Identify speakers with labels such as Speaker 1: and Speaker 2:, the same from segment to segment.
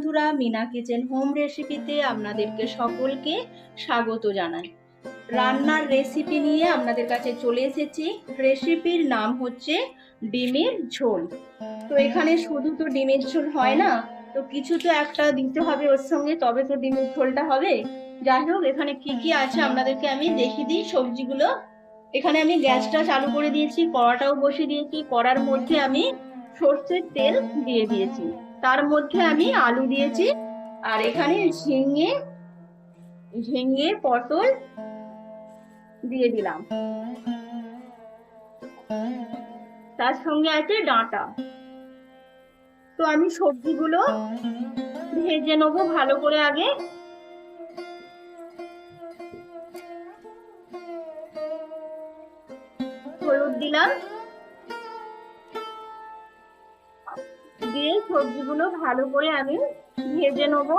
Speaker 1: বন্ধুরা, Mina kitchen home রেসিপিতে আপনাদেরকে সকলকে স্বাগত জানাই। রান্নার রেসিপি নিয়ে আপনাদের কাছে চলে এসেছি। রেসিপির নাম হচ্ছে ডিমের ঝোল। তো এখানে শুধু তো ডিমের ঝোল হয় না, তো কিছু তো একটা দিতে হবে ওর সঙ্গে, তবে তো ডিমের ঝোলটা হবে। যাই হোক, এখানে কি কি আছে আপনাদেরকে আমি দেখিয়ে দিই। সবজিগুলো এখানে আমি গ্যাসটা চালু করে দিয়েছি, কড়াটাও বসিয়ে দিয়েছি। কড়ার মধ্যে আমি সর্ষের তেল দিয়ে দিয়েছি। তার মধ্যে আমি আলু দিয়েছি। আর এখানে ঝিঙে ঝিঙে পটল দিয়ে দিলাম। তার সঙ্গে আছে ডাঁটা। তো আমি সবজিগুলো ভেজে নেব ভালো করে আগে। হলুদ দিলাম। সবজিগুলো ভালো করে আমি ভেজে নেব।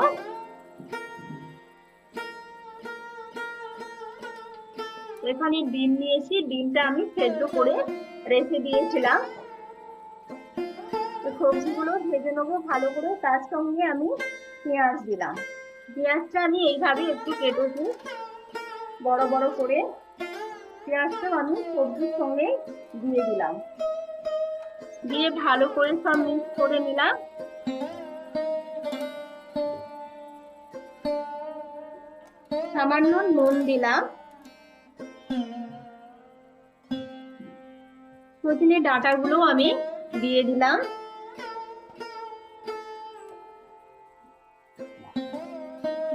Speaker 1: এখানে ডিম নিয়েছি, ডিমটা আমি সেদ্ধ করে রেখে দিয়েছিলাম। সবজিগুলো ভেজে নেব ভালো করে, তার সঙ্গে আমি পেঁয়াজ দিলাম। পেঁয়াজটা আমি এইভাবে একটু কেটেছি বড় বড় করে। পেঁয়াজটাও আমি সবজির সঙ্গে দিয়ে দিলাম। দিয়ে ভালো করে সব মিক্স করে নিলাম। সামান্য নুন দিলাম। প্রথমে ডাঁটাগুলো আমি দিয়ে দিলাম।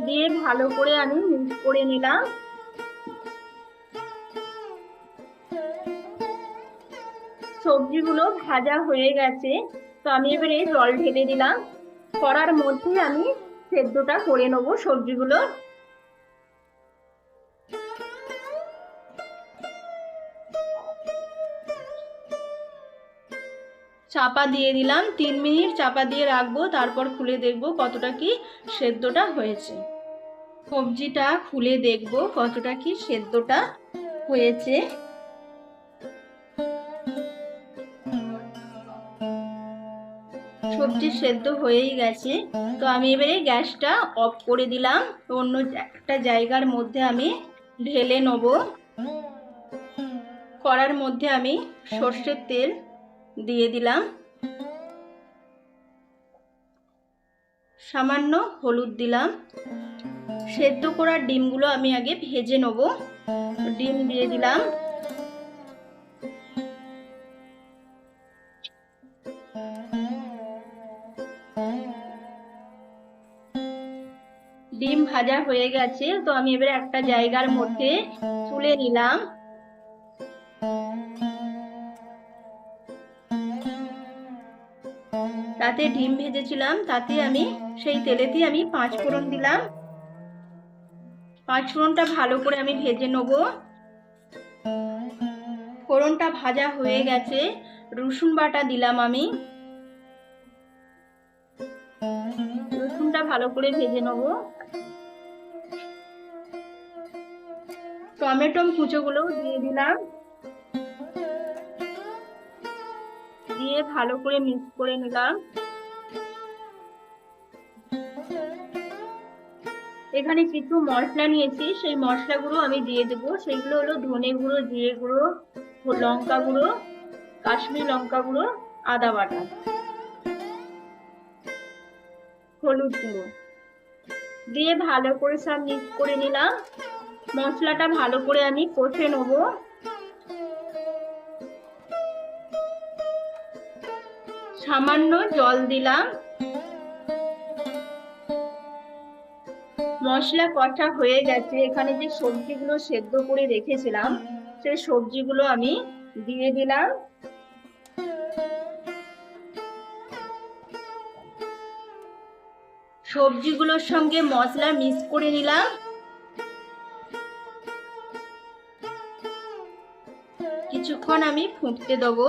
Speaker 1: দিয়ে ভালো করে আমি মিক্স করে নিলাম। সবজিগুলো ভাজা হয়ে গেছে। তো আমি এবারে জল ঢেলে দিলাম। করার মধ্যে আমি সেদ্ধটা করে নেব সবজিগুলো। চাপা দিয়ে দিলাম। তিন মিনিট চাপা দিয়ে রাখব, তারপর খুলে দেখব কতটা কি সেদ্ধটা হয়েছে। সবজিটা খুলে দেখব কতটা কি সেদ্ধটা হয়েছে। সবজি সেদ্ধ হয়েই গেছে। তো আমি এবারে গ্যাসটা অফ করে দিলাম। অন্য একটা জায়গার মধ্যে আমি ঢেলে নেব। কড়ার মধ্যে আমি সর্ষের তেল দিয়ে দিলাম। সামান্য হলুদ দিলাম। সেদ্ধ করা ডিমগুলো আমি আগে ভেজে নেব। ডিম দিয়ে দিলাম। ডিম ভাজা হয়ে গেছে, তো আমি এবারে একটা জায়গার মধ্যে তুলে নিলাম। তাতে ডিম ভেজেছিলাম, তাতে আমি সেই তেলেতেই আমি পাঁচ ফোড়ন দিলাম। পাঁচ ফোড়নটা ভালো করে আমি ভেজে নেব। ফোড়নটা ভাজা হয়ে গেছে, রসুন বাটা দিলাম আমি। রসুনটা ভালো করে ভেজে নেব। টমেটো কুচোগুলোও দিয়ে দিলাম। দিয়ে ভালো করে মিক্স করে নিলাম। এখানে কিছু মশলা নিয়েছি, সেই মশলাগুলো আমি দিয়ে দেবো। সেগুলো হলো ধনে গুঁড়ো, জিরে গুঁড়ো, লঙ্কা গুঁড়ো, কাশ্মীর লঙ্কা গুঁড়ো, আদা বাটা। হলুদ গুঁড়ো। দিয়ে ভালো করে সব মিক্স করে নিলাম। মশলাটা ভালো করে আমি কষে নেব। সামান্য জল দিলাম। মশলা কষা হয়ে গেছে। এখানে যে সবজিগুলো সেদ্ধ করে রেখেছিলাম, সেই সবজিগুলো আমি দিয়ে দিলাম। সবজিগুলোর সঙ্গে মশলা মিক্স করে নিলাম। কিছুক্ষণ আমি ফুটতে দেবো।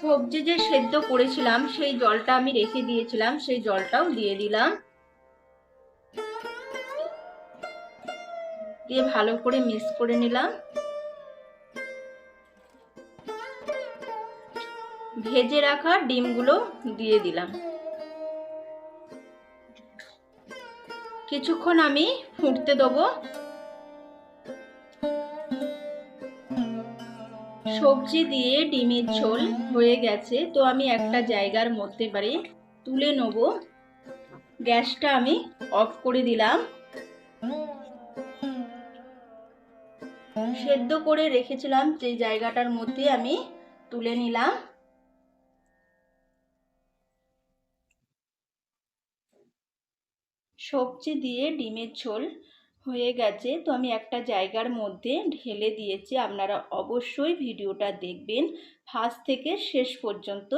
Speaker 1: সবজি যে সেদ্ধ করেছিলাম, সেই জলটা আমি রেখে দিয়েছিলাম, সেই জলটাও দিয়ে দিলাম। দিয়ে ভালো করে মিক্স করে নিলাম। ভেজে রাখা ডিমগুলো দিয়ে দিলাম। কিছুক্ষণ আমি ফুটতে দেবো। সবজি দিয়ে ডিমের ঝোল হয়ে গেছে, তো আমি একটা জায়গার মধ্যে বাড়ি তুলে নেব। গ্যাসটা আমি অফ করে দিলাম। সেদ্ধ করে রেখেছিলাম যে জায়গাটার মধ্যে আমি তুলে নিলাম। সবজি দিয়ে ডিমের ঝোল হয়ে গেছে। তো আমি একটা জায়গার মধ্যে ঢেলে দিয়েছি। আপনারা অবশ্যই ভিডিওটা দেখবেন। ফার্স্ট থেকে শেষ পর্যন্ত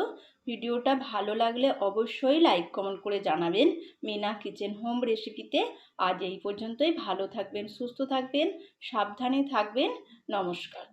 Speaker 1: ভিডিওটা ভালো লাগলে অবশ্যই লাইক, কমেন্ট করে জানাবেন। মিনা কিচেন হোম রেসিপিতে আজ এই পর্যন্তই। ভালো থাকবেন, সুস্থ থাকবেন, সাবধানে থাকবেন। নমস্কার।